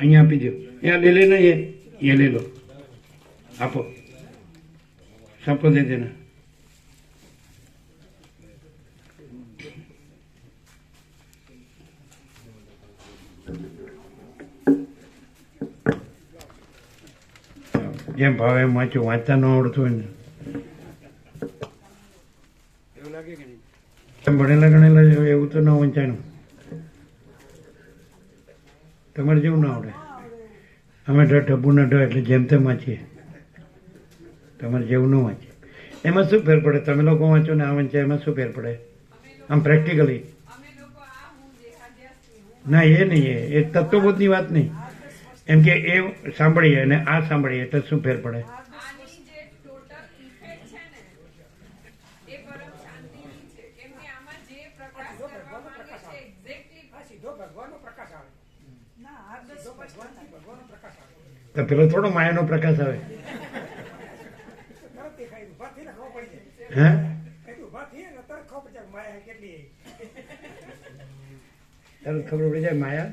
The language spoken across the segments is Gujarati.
aña pidió, ya lele na ye, ye lelo, apo, sapo de de na. Ya en pavé macho, guanta no orto en. ¿Qué es lo que viene? ¿Qué es lo que viene? ¿Qué es lo que viene? ¿Qué તમારે જેવું ના આવડે. અમે ઢ ઢબુ ને ઢ એટલે જેમ તેમ વાંચીએ. તમારે જેવું ન વાંચીએ. એમાં શું ફેર પડે? તમે લોકો વાંચો ને આ વાંચે, એમાં શું ફેર પડે? આમ પ્રેક્ટિકલી ના, એ નહીં, એ એ તત્વબોધની વાત નહીં. એમ કે એ સાંભળીએ અને આ સાંભળીએ એટલે શું ફેર પડે આની જે ટોટલ ઇફેક્ટ છે ને એ પરમ શાંતિની છે કેમ કે આમાં જે પ્રકાશ કરવા માંગે છે એક્ઝેક્ટલી આ સીધો ભગવાનનો પ્રકાશ આવે સીધો ભગવાનથી ભગવાનનો પ્રકાશ આવે તો પેલો થોડો માયાનો પ્રકાશ આવે. હે? તરત ખબર પડી જાય માયા?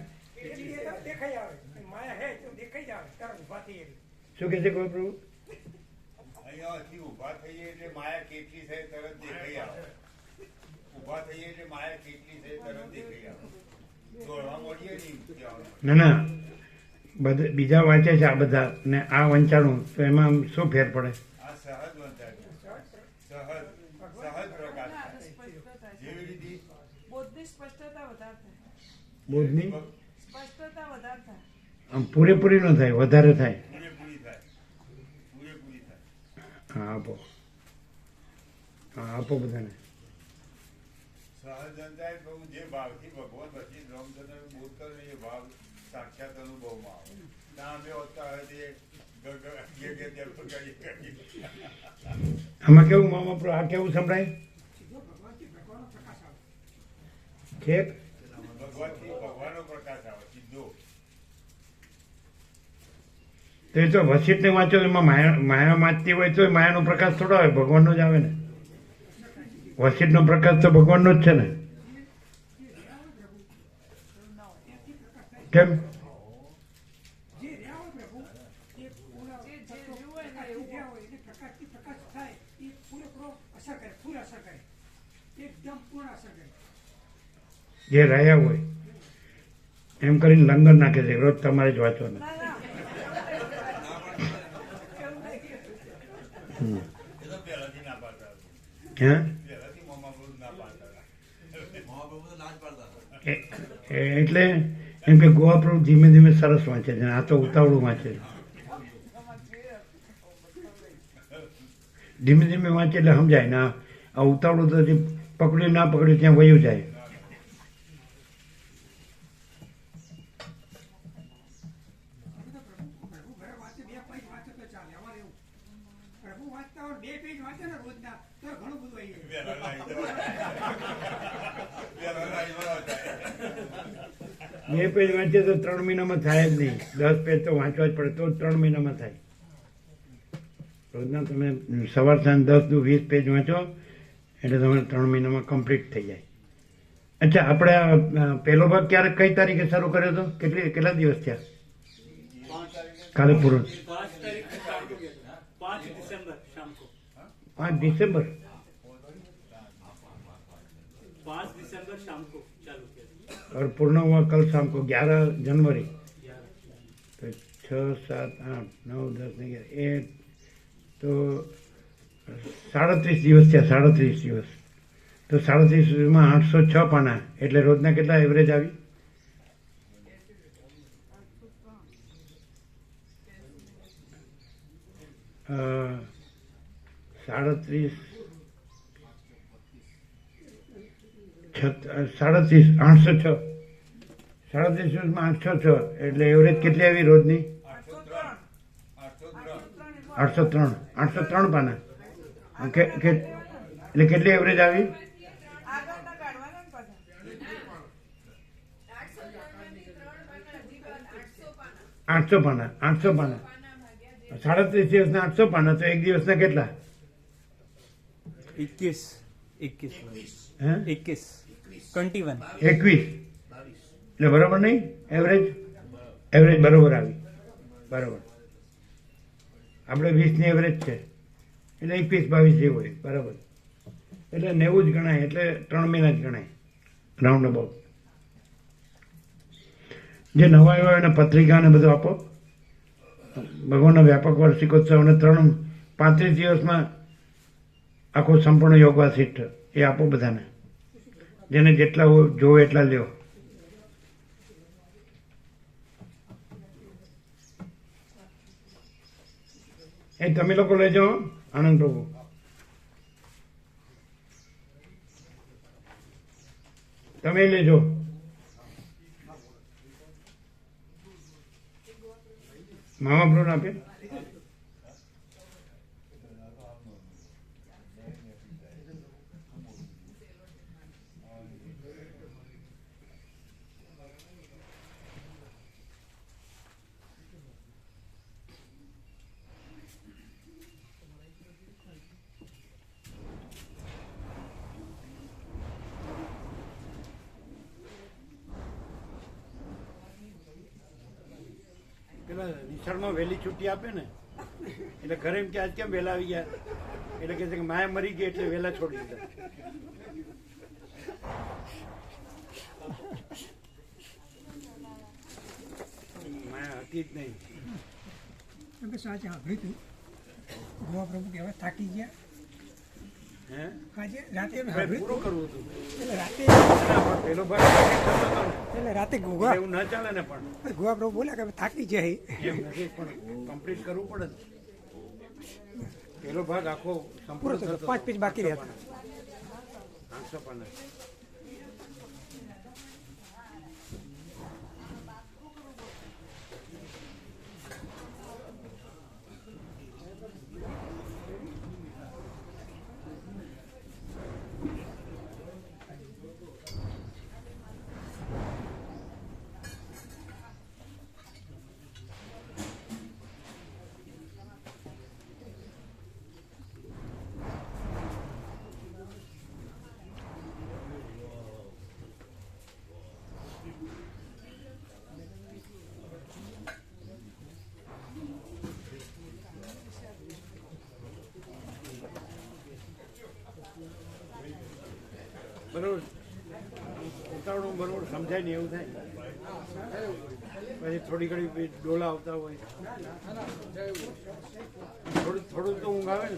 શું કે છે કોઈ પ્રભુ? ઊભા થઈએ એટલે માયા કેટલી છે તરત દેખાઈ આવે ઊભા થઈએ એટલે માયા કેટલી છે તરત દેખાઈ આવે ના ના. બધા બીજા વાંચે છે આ બધા ને આ વંચાણું તો એમાં શું ફેર પડે? બોધની સ્પષ્ટતા વધારે થાય. બોધની સ્પષ્ટતા વધારે થાય. આમ પૂરેપૂરી ન થાય વધારે થાય. પૂરેપૂરી થાય. થાય. હા આપો. હા આપો બધાને. સહજ તો જે ભાવથી ભગવાન પછી રામચંદ્ર બોધ કરે ને એ ભાવ સાક્ષાત અનુભવમાં આવે. ત્યાં અમે હોતા કરી આમાં કેવું મામા આ કેવું સંભળાય? તે ભગવાનથી ભગવાનનો પ્રકાશ આવે સીધો. તો એ તો વસીટને વાંચો એમાં માયા માયા વાંચતી હોય તો માયાનો પ્રકાશ થોડો આવે ભગવાનનો જ આવે ને. વસીટનો પ્રકાશ તો ભગવાનનો જ છે ને કેમ જે રહ્યા હોય પ્રભુ એ પૂરા જે- જે તત્વો રહ્યું હોય ને પ્રકાશથી એવું. રહ્યા હોય એટલે પ્રકાશથી પ્રકાશ થાય એ પૂરેપૂરો અસર કરે ફૂલ અસર કરે એકદમ પૂર્ણ અસર કરે જે રહ્યા હોય એમ કરીને લંગર નાખે છે. રોજ તમારે જ વાંચવાનું. એટલે એમ કે ગોવા પ્રભુ ધીમે ધીમે સરસ વાંચે છે આ તો ઉતાવળું વાંચે છે. ધીમે ધીમે વાંચે એટલે સમજાય ને, આ ઉતાવળું તો પકડ્યું ના પકડ્યું, ત્યાં વયું જાય અમે તો પ્રભુ પ્રભુ ઘરે વાંચે બે પેજ વાંચે તો ચાલે અમારે એવું પ્રભુ વાંચતા હોય બે પેજ વાંચે ને રોજના તો ઘણું બધું આવી જાય પહેલા લાઈ દો. પહેલા લાઈ દો હતા. બે પેજ વાંચીએ તો ત્રણ મહિનામાં થાય જ નહીં. દસ પેજ તો વાંચવા જ પડે, તો ત્રણ મહિનામાં થાય. રોજના તમે સવાર સાંજ દસ ટુ વીસ પેજ વાંચો, એટલે તમારે ત્રણ મહિનામાં કમ્પ્લીટ થઈ જાય. અચ્છા, આપણે પહેલો ભાગ ક્યારે, કઈ તારીખે શરૂ કર્યો હતો? કેટલી, કેટલા દિવસ થયા? કાલે પૂરો. પાંચ ડિસેમ્બર. પાંચ ડિસેમ્બર શામ કો ચાલુ. और पूर्ण हुआ कल शाम को ग्यारह जनवरी ग्यारह तो छः सात आठ नौ दस ग्यारह एक तो સાડત્રીસ દિવસ થયા સાડત્રીસ દિવસ તો સાડત્રીસ દિવસમાં આઠસો છ પાના એટલે રોજના કેટલા એવરેજ આવી અ, સાડત્રીસ સાડત્રીસ આઠસો છ. સાડત્રીસ વર્ષમાં આઠસો છ. એટલે એવરેજ કેટલી આવી રોજની? આઠસો ત્રણ. આઠસો ત્રણ પાના. એટલે કેટલી એવરેજ આવી? આઠસો પાના. આઠસો પાના. સાડત્રીસ દિવસના આઠસો પાના. તો એક દિવસના કેટલા? 21 21 21 21 ટ્વેન્ટી વન એકવીસ. એટલે બરોબર નહીં? એવરેજ એવરેજ બરોબર આવી. બરાબર. આપણે વીસની એવરેજ છે. એટલે એકવીસ, બાવીસ જેવું હોય. બરાબર. એટલે નેવું જ ગણાય. એટલે ત્રણ મહિના જ ગણાય. રાઉન્ડ અબાઉટ જે નવા એવા એને પત્રિકા ને બધું આપો. ભગવાનના વ્યાપક વાર્ષિકોત્સવ અને ત્રણ પાંત્રીસ દિવસમાં આખો સંપૂર્ણ યોગવા સિટ એ આપો બધાને. જેને જેટલા જોવે એટલા લ્યો. એ તમે લોકો લેજો આનંદ પ્રભુ તમે લેજો મામા પ્રભુ આપે. નિશાળમાં વહેલી છુટ્ટી આપે ને, એટલે ઘરે એમ કે આજ કેમ વહેલા આવી ગયા? એટલે કે છે કે માયા મરી ગઈ એટલે વહેલા છોડી દીધા. માયા હતી જ નહીં. સાચી સાચે સાંભળ્યું હતું ગોવા પ્રભુ કહેવાય, થાકી ગયા. આજે રાતે પૂરું કરવું હતું. એટલે રાતે પેલો હતો. એટલે રાતે ગોવા એવું ન ચાલે ને પણ. ગોવા પ્રભુ બોલ્યા કે થાકી જાય એમ નથી પણ કમ્પ્લીટ કરવું પડે પેલો ભાગ આખો સંપૂર્ણ પાંચ પેજ બાકી રહ્યા આઠસો પાના બરોબર. ઉતાવળું બરોબર સમજાય ને એવું થાય. પછી થોડી ઘણી ડોલા આવતા હોય. થોડું થોડું તો ઊંઘ આવે ને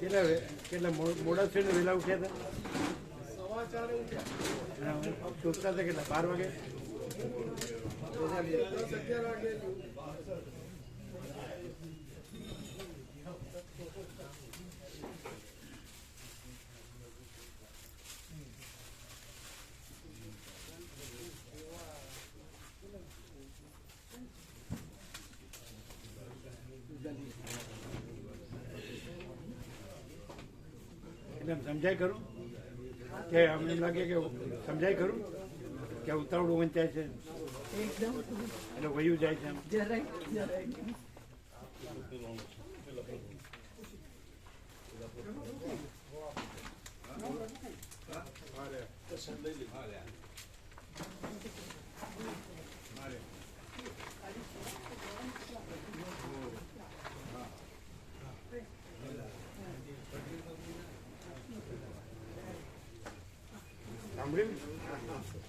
કેટલા કેટલા મોડા છે ને વહેલા ઉઠ્યા હતા? હતા કેટલા? બાર વાગે? એટલે એમ સમજાય ખરું? કે અમને લાગે કે સમજાય ખરું? કે ઉતાવળું વંચાય છે? એટલે વયું જાય છે એમ. સાંભળ્યું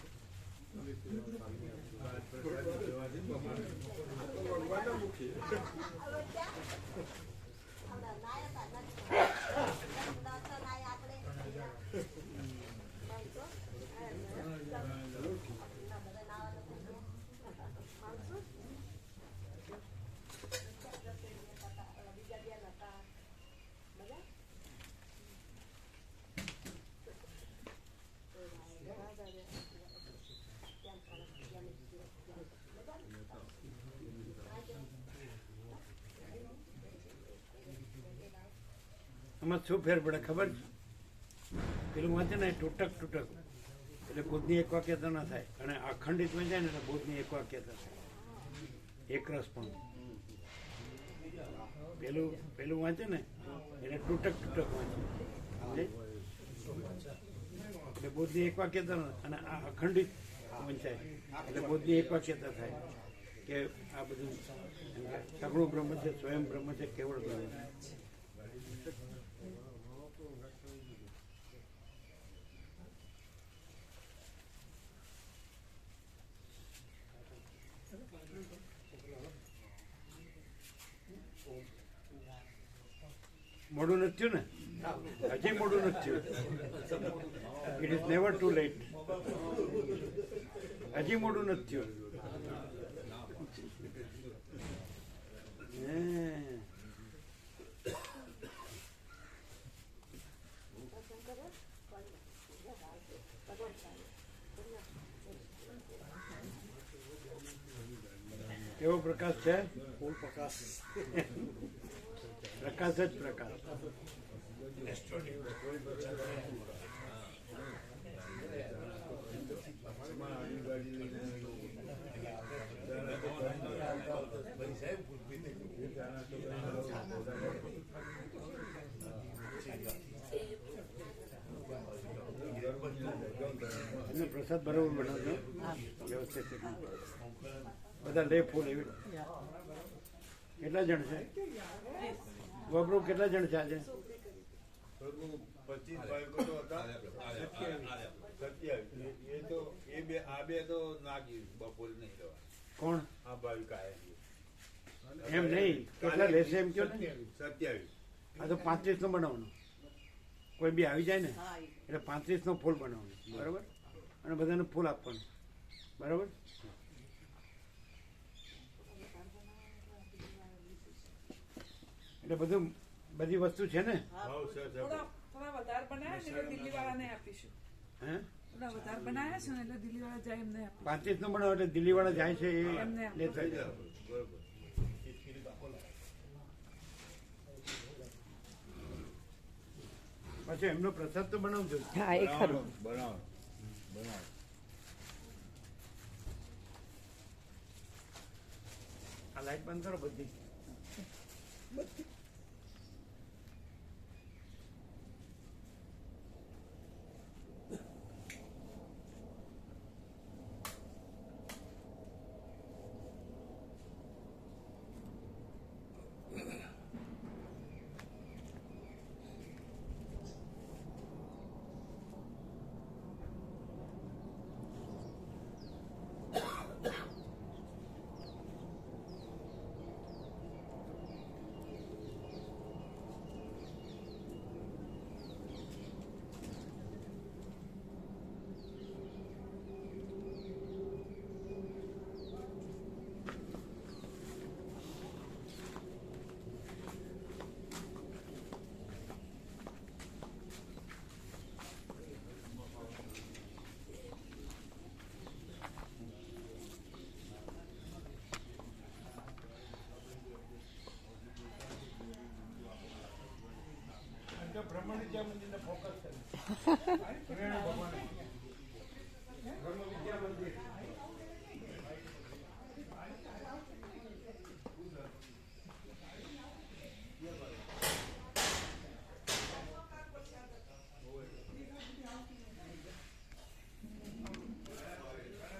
આમાં શું ફેર પડે ખબર? પેલું વાંચે ને, તૂટક તૂટક. એટલે બુદ્ધની એક વાક્યતા ના થાય. અને અખંડિત વંચાય ને એટલે બુદ્ધની એક વાક્યતા થાય. એક રસ પણ. પેલું પેલું વાંચે ને, એટલે તૂટક તૂટક વાંચે? એટલે બુદ્ધની એક વાક્યતા અને આ અખંડિત વંચાય. એટલે બુદ્ધની એક વાક્યતા થાય. કે આ બધું સગળું બ્રહ્મ છે, સ્વયં બ્રહ્મ છે, કેવળ બ્રહ્મ છે. મોડું નથી થયું ને? હજી મોડું નથી થયું. It is never too late હજી મોડું નથી થયું. કેવો પ્રકાશ છે? પ્રકાશ. જ પ્રકાશ પ્રસાદ બરોબર બનાવજો વ્યવસ્થિત બધા લે ફૂલ એવી કેટલા જણ છે ગોબરું કેટલા જણ છે આજે? પચીસ બાળકો તો હતા. સત્યાવીસ. એ તો એ બે આ બે તો નાગી બપોર નહીં રહેવા કોણ? આ ભાવિક આયા એમ નહીં? કેટલા લેશે એમ કયો ને? સત્યાવીસ. આ તો પાંત્રીસ નો બનાવવાનો. કોઈ બી આવી જાય ને એટલે પાંત્રીસ નો ફૂલ બનાવવાનો. બરાબર? અને બધાને ફૂલ આપવાનું. બરાબર? એટલે બધું બધી વસ્તુ છે ને? થોડા વધારે બનાવ્યા છે એટલે દિલ્હી વાળાને આપીશું. હે? થોડા વધારે બનાવ્યા છે ને એટલે દિલ્હી વાળા જાય એમને પાંત્રીસ નો બનાવો એટલે દિલ્હી વાળા જાય છે એ એમને આપો. થઈ જાય. જાય એમનો પ્રસાદ તો બનાવજો. હા એ ખરું. બનાવો બનાવો આ લાઈટ બંધ કરો બધી. મંદિરને ફોકસ કરે ભગવાન